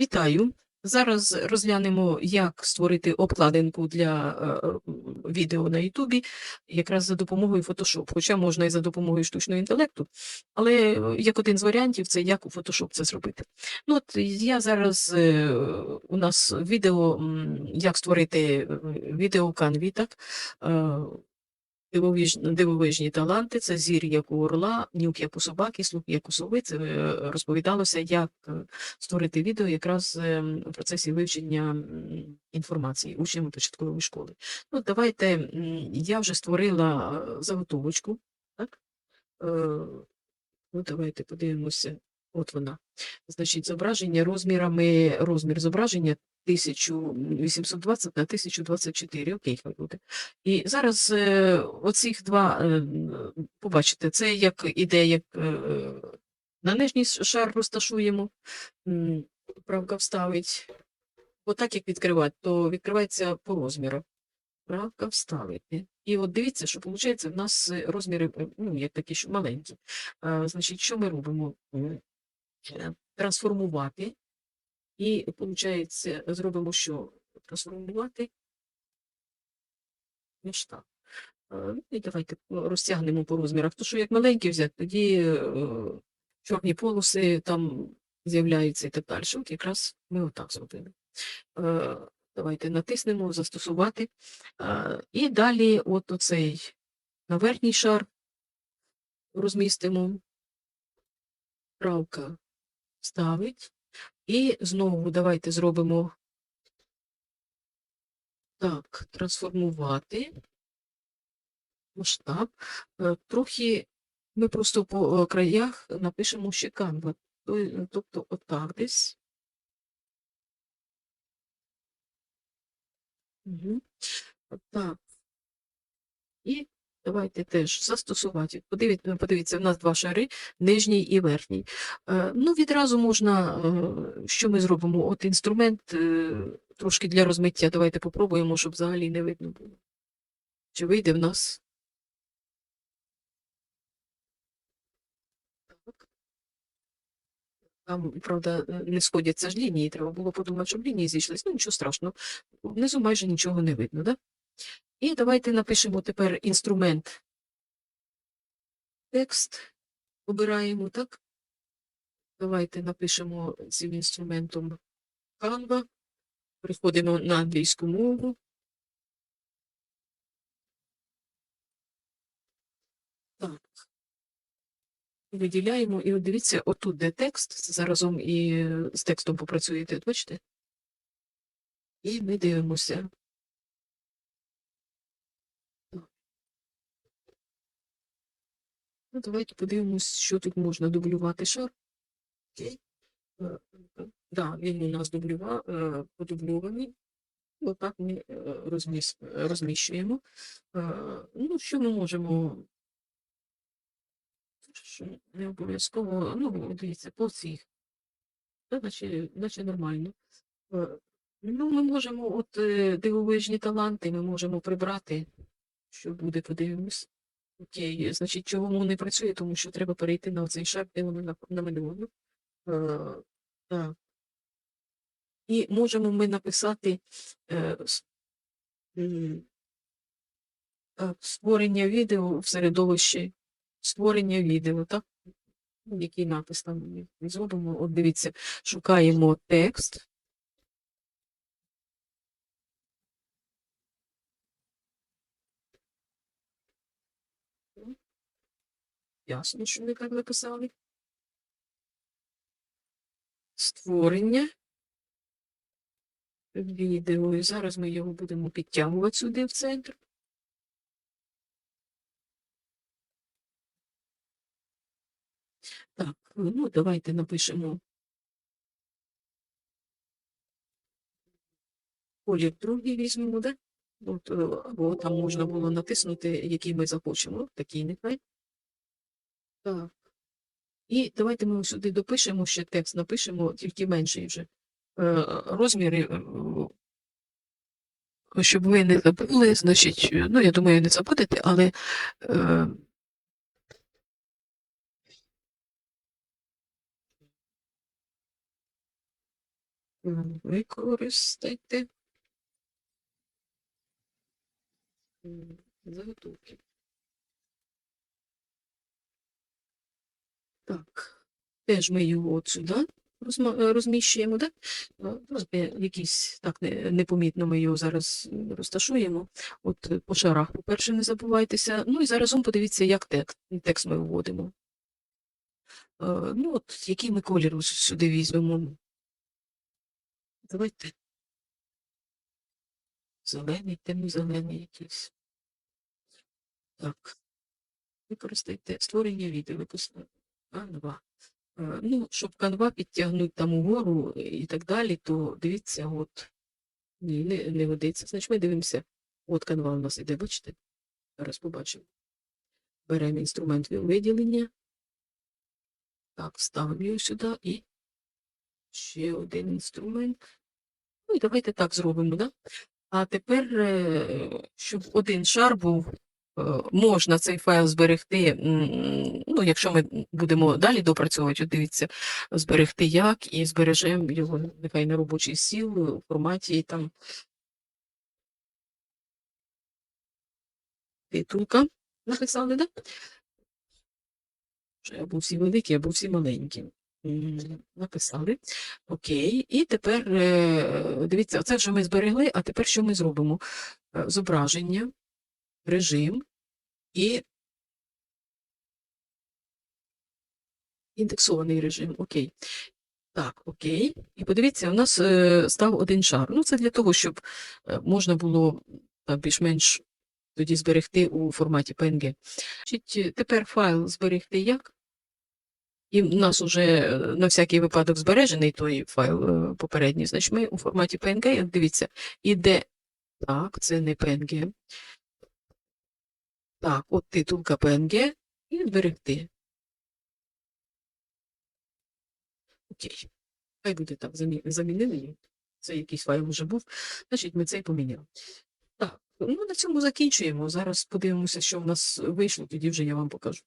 Вітаю! Зараз розглянемо, як створити обкладинку для е, відео на Ютубі, якраз за допомогою Photoshop. Хоча можна і за допомогою штучного інтелекту, але е, як один з варіантів, це як у Photoshop це зробити. Ну, от я зараз е, у нас відео, як створити відео в Canvі, так? Дивовижні, таланти це зір як у орла, нюх як у собаки, слух як у сови. Це е, розповідалося, як е, створити відео якраз е, в процесі вивчення інформації учнями початкової школи. Ну, давайте я вже створила е, заготовочку. Так? Ну, давайте подивимося. От вона. Значить, зображення розмірами, розмір зображення 1820 на 1024. Окей, хай буде. І зараз е, оцих два, е, побачите, це як іде, як е, на нижній шар розташуємо, правка вставить. Отак як відкривати, то відкривається по розміру. Правка вставити. І от дивіться, що виходить, в нас розміри, ну, як такі, що маленькі. А, значить, що ми робимо? Трансформувати. І, виходить, зробимо що? Трансформувати масштаб. Е, Ну, і давайте розтягнемо по розмірах. То, що як маленький взяти, тоді е, чорні полоси там з'являються і так далі. От якраз ми отак зробили. Е, Давайте натиснемо застосувати. І далі от оцей на верхній шар розмістимо. Правка ставить. І знову давайте зробимо так, трансформувати масштаб. Е, Трохи ми просто по е, краях напишемо ще Canva. Тобто отак десь. Угу. Так. І давайте теж застосувати. Подивіться, подивіться, в нас два шари, нижній і верхній. Е, Ну, відразу можна, е, що ми зробимо? От інструмент е, трошки для розмиття. Давайте попробуємо, щоб взагалі не видно було. Чи вийде в нас? Так. Там, правда, не сходяться ж лінії, треба було подумати, щоб лінії зійшлись. Ну, нічого страшного. Внизу майже нічого не видно, да? І давайте напишемо тепер інструмент. Текст обираємо, так? Давайте напишемо цим інструментом Canva. Приходимо на англійську мову. Так. Виділяємо, і от дивіться, отут де текст, заразом і з текстом попрацюєте, бачите? І ми дивимося. Ну, давайте подивимось, що тут можна дублювати шар. Окей. Е, е, він у нас дублюва, е, подубльований. Отак ми розміщуємо. Ну, що ми можемо? Що не обов'язково, ну, дивіться, по. Та, наче, наче нормально. Ну, ми можемо, от дивовижні таланти, ми можемо прибрати. Що буде, подивимось. Окей, значить, чого воно не працює, тому що треба перейти на цей шар, де воно намальовано. Е. І можемо ми написати е, с- створення відео в середовищі, створення відео, так? Який напис там зробимо? От дивіться, шукаємо текст. Ясно, що ми так написали. Створення відео. І зараз ми його будемо підтягувати сюди в центр. Так, ну давайте напишемо колір другий візьмемо, да? От, е, або там можна було натиснути, який ми захочемо. Такий нехай. Так. І давайте ми сюди допишемо ще текст, напишемо тільки менший вже. Е, Розміри, е, щоб ви не забули, значить, е, ну, я думаю, не забудете, але е, Використайте заготовки. Так, теж ми його от сюди е, розміщуємо? Е, е, Якісь так непомітно ми його зараз розташуємо. От е, по шарах, по-перше, не забувайтеся. Ну і заразом подивіться, як текст, ми вводимо. Ну, от який ми колір сюди візьмемо. Давайте. Зелений, темно-зелений якийсь. Так. Використайте створення відео, випуск Canva. Е, Ну, щоб Canva підтягнути там угору і так далі, то дивіться, от ні, не, не годиться. Значить, ми дивимося. От Canva у нас іде, бачите? Зараз побачимо. Беремо інструмент виділення. Так, ставимо його сюди і ще один інструмент. Ну і давайте так зробимо, да? А тепер, е, щоб один шар був, можна цей файл зберегти, ну, якщо ми будемо далі допрацьовувати, дивіться, зберегти як, і збережемо його нехай на робочий стіл у форматі там титулка написали, да? Або всі великі, або всі маленькі. Написали. Окей. І тепер е, дивіться, це вже ми зберегли, а тепер що ми зробимо? Е, Зображення, режим і індексований режим. Окей. Так, окей. І подивіться, у нас е, став один шар. Ну, це для того, щоб е, можна було більш-менш тоді зберегти у форматі PNG. Значить, е, тепер файл зберегти як? І в нас вже на всякий випадок збережений той файл попередній. Значить, ми у форматі PNG, як дивіться, іде. Так, це не PNG. Так, от титулка PNG і зберегти. Окей. Хай буде так, замінили. Це якийсь файл вже був. Значить, ми цей поміняли. Так, ну на цьому закінчуємо. Зараз подивимося, що в нас вийшло, тоді вже я вам покажу.